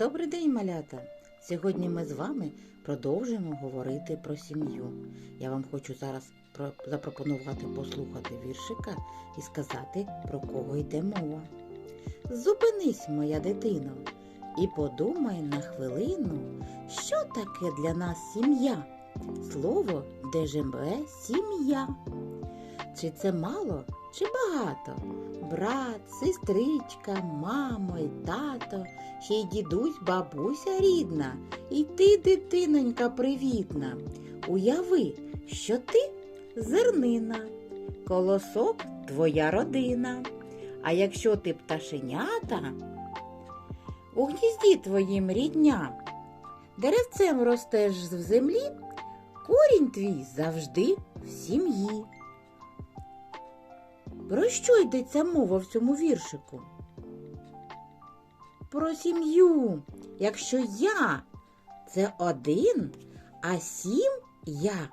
Добрий день, малята! Сьогодні ми з вами продовжуємо говорити про сім'ю. Я вам хочу зараз запропонувати послухати віршика і сказати, про кого йде мова. Зупинись, моя дитино, і подумай на хвилину, що таке для нас сім'я? Слово, де живе сім'я. Чи це мало, чи багато? Брат, сестричка, мамо і тато, ще й дідусь, бабуся рідна, і ти, дитинонька, привітна. Уяви, що ти зернина, колосок твоя родина. А якщо ти пташенята, у гнізді твоїм рідня, деревцем ростеш в землі, корінь твій завжди в сім'ї. Про що йдеться мова в цьому віршику? Про сім'ю. Якщо я це один, а сім я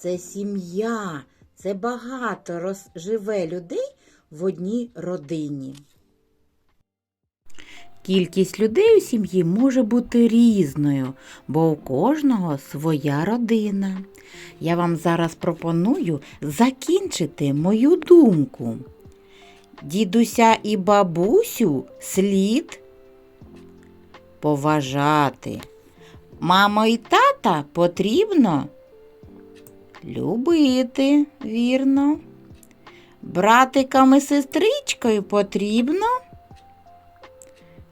це сім'я, це багато живе людей в одній родині. Кількість людей у сім'ї може бути різною, бо у кожного своя родина. Я вам зараз пропоную закінчити мою думку. Дідуся і бабусю слід поважати. Мамо і тата потрібно любити, вірно. Братикам і сестричкою потрібно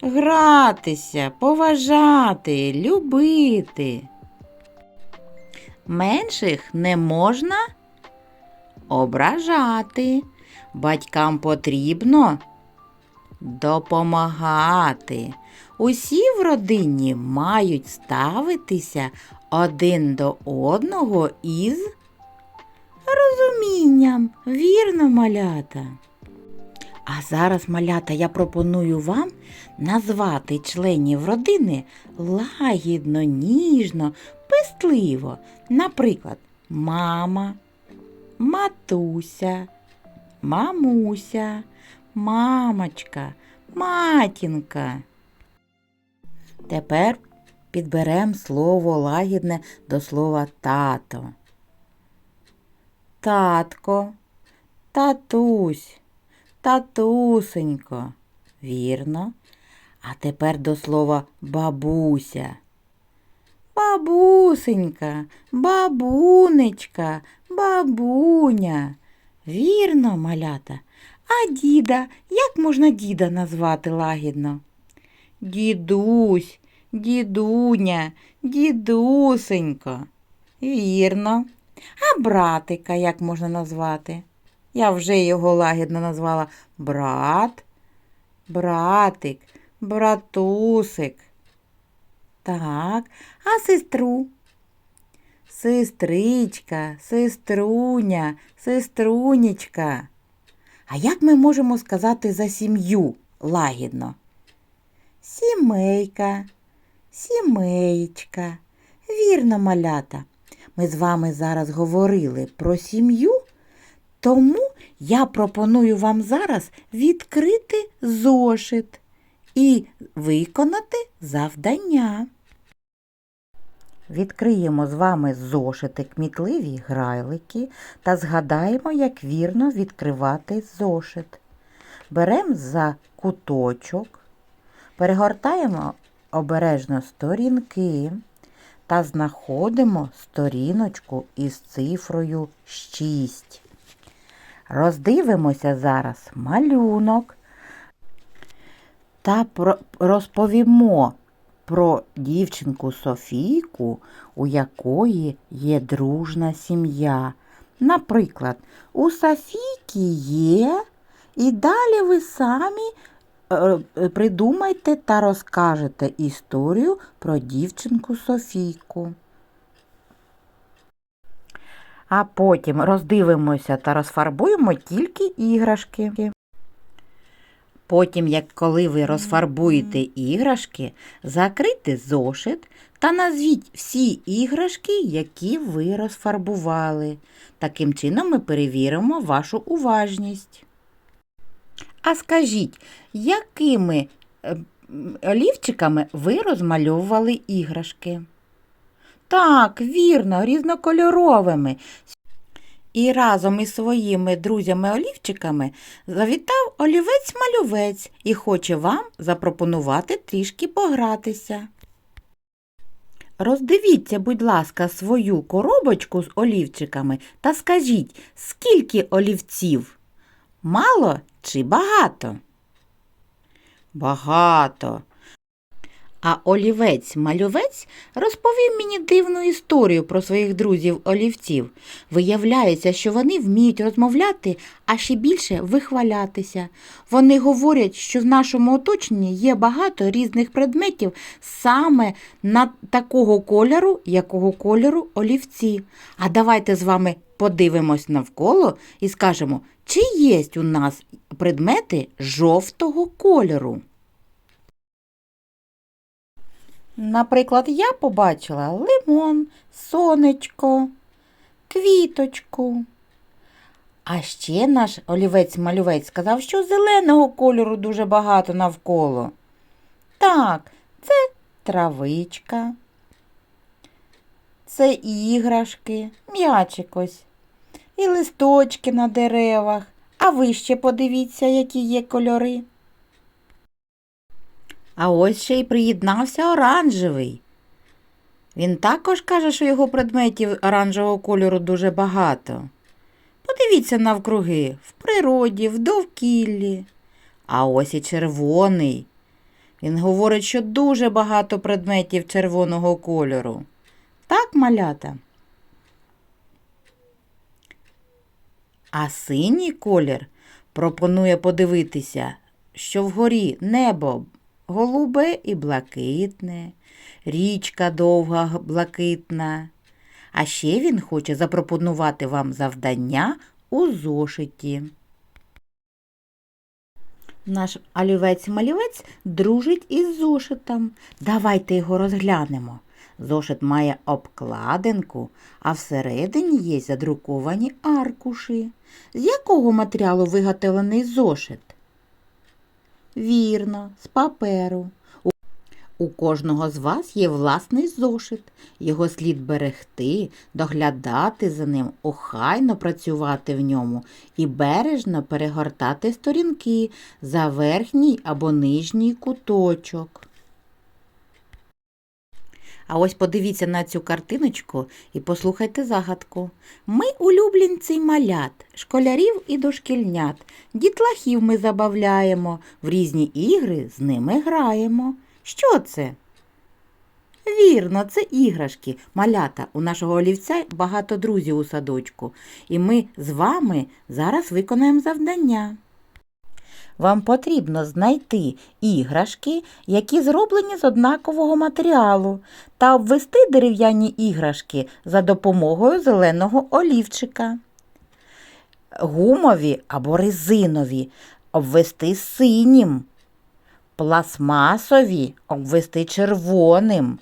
гратися, поважати, любити. Менших не можна ображати. Батькам потрібно допомагати. Усі в родині мають ставитися один до одного із розумінням, вірно, малята. А зараз, малята, я пропоную вам назвати членів родини лагідно, ніжно, пестливо. Наприклад, мама, матуся, мамуся, мамочка, матінка. Тепер підберемо слово лагідне до слова тато. Татко, татусь, татусенько. Вірно. А тепер до слова бабуся. Бабусенька, бабунечка, бабуня. Вірно, малята. А діда, як можна діда назвати лагідно? Дідусь, дідуня, дідусенько. Вірно. А братика як можна назвати? Я вже його лагідно назвала брат, братик, братусик. Так, а сестру? Сестричка, сеструня, сеструнечка. А як ми можемо сказати за сім'ю лагідно? Сімейка, сімеєчка. Вірно, малята. Ми з вами зараз говорили про сім'ю, тому я пропоную вам зараз відкрити зошит і виконати завдання. Відкриємо з вами зошити кмітливі грайлики та згадаємо, як вірно відкривати зошит. Беремо за куточок, перегортаємо обережно сторінки та знаходимо сторіночку із цифрою 6. Роздивимося зараз малюнок та розповімо про дівчинку Софійку, у якої є дружна сім'я. Наприклад, у Софійки є, і далі ви самі е, е, придумайте та розкажете історію про дівчинку Софійку. А потім роздивимося та розфарбуємо тільки іграшки. Потім, як коли ви розфарбуєте іграшки, закрийте зошит та назвіть всі іграшки, які ви розфарбували. Таким чином ми перевіримо вашу уважність. А скажіть, якими е, м, олівчиками ви розмальовували іграшки. Так, вірно, різнокольоровими. І разом із своїми друзями-олівчиками завітав олівець-малювець і хоче вам запропонувати трішки погратися. Роздивіться, будь ласка, свою коробочку з олівчиками та скажіть, скільки олівців? Мало чи багато? Багато. А олівець-малювець розповів мені дивну історію про своїх друзів-олівців. Виявляється, що вони вміють розмовляти, а ще більше вихвалятися. Вони говорять, що в нашому оточенні є багато різних предметів саме на такого кольору, якого кольору олівці. А давайте з вами подивимось навколо і скажемо, чи є у нас предмети жовтого кольору. Наприклад, я побачила лимон, сонечко, квіточку. А ще наш олівець-малювець сказав, що зеленого кольору дуже багато навколо. Так, це травичка, це іграшки, м'ячик і листочки на деревах. А ви ще подивіться, які є кольори. А ось ще й приєднався оранжевий. Він також каже, що його предметів оранжевого кольору дуже багато. Подивіться навкруги, в природі, в довкіллі. А ось і червоний. Він говорить, що дуже багато предметів червоного кольору. Так, малята? А синій колір пропонує подивитися, що вгорі небо голубе і блакитне, річка довга блакитна. А ще він хоче запропонувати вам завдання у зошиті. Наш олівець-малівець дружить із зошитом. Давайте його розглянемо. Зошит має обкладинку, а всередині є задруковані аркуші. З якого матеріалу виготовлений зошит? Вірно, з паперу. У- кожного з вас є власний зошит. Його слід берегти, доглядати за ним, охайно працювати в ньому і бережно перегортати сторінки за верхній або нижній куточок. А ось подивіться на цю картиночку і послухайте загадку. Ми улюбленці малят, школярів і дошкільнят, дітлахів ми забавляємо, в різні ігри з ними граємо. Що це? Вірно, це іграшки. Малята, у нашого олівця багато друзів у садочку, і ми з вами зараз виконаємо завдання. Вам потрібно знайти іграшки, які зроблені з однакового матеріалу, та обвести дерев'яні іграшки за допомогою зеленого олівчика. Гумові або резинові обвести синім, пластмасові обвести червоним,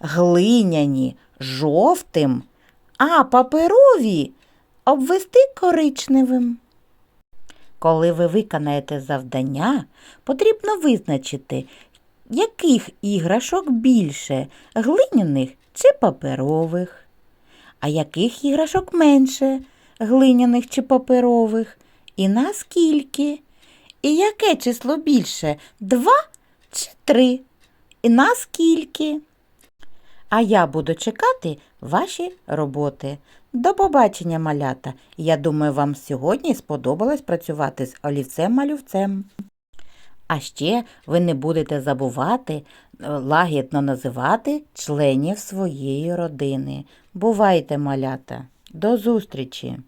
глиняні жовтим, а паперові обвести коричневим. Коли ви виконаєте завдання, потрібно визначити, яких іграшок більше глиняних чи паперових, а яких іграшок менше глиняних чи паперових, і наскільки, і яке число більше два чи три, і наскільки. А я буду чекати ваші роботи. До побачення, малята. Я думаю, вам сьогодні сподобалось працювати з олівцем-малювцем. А ще ви не будете забувати е, лагідно називати членів своєї родини. Бувайте, малята. До зустрічі!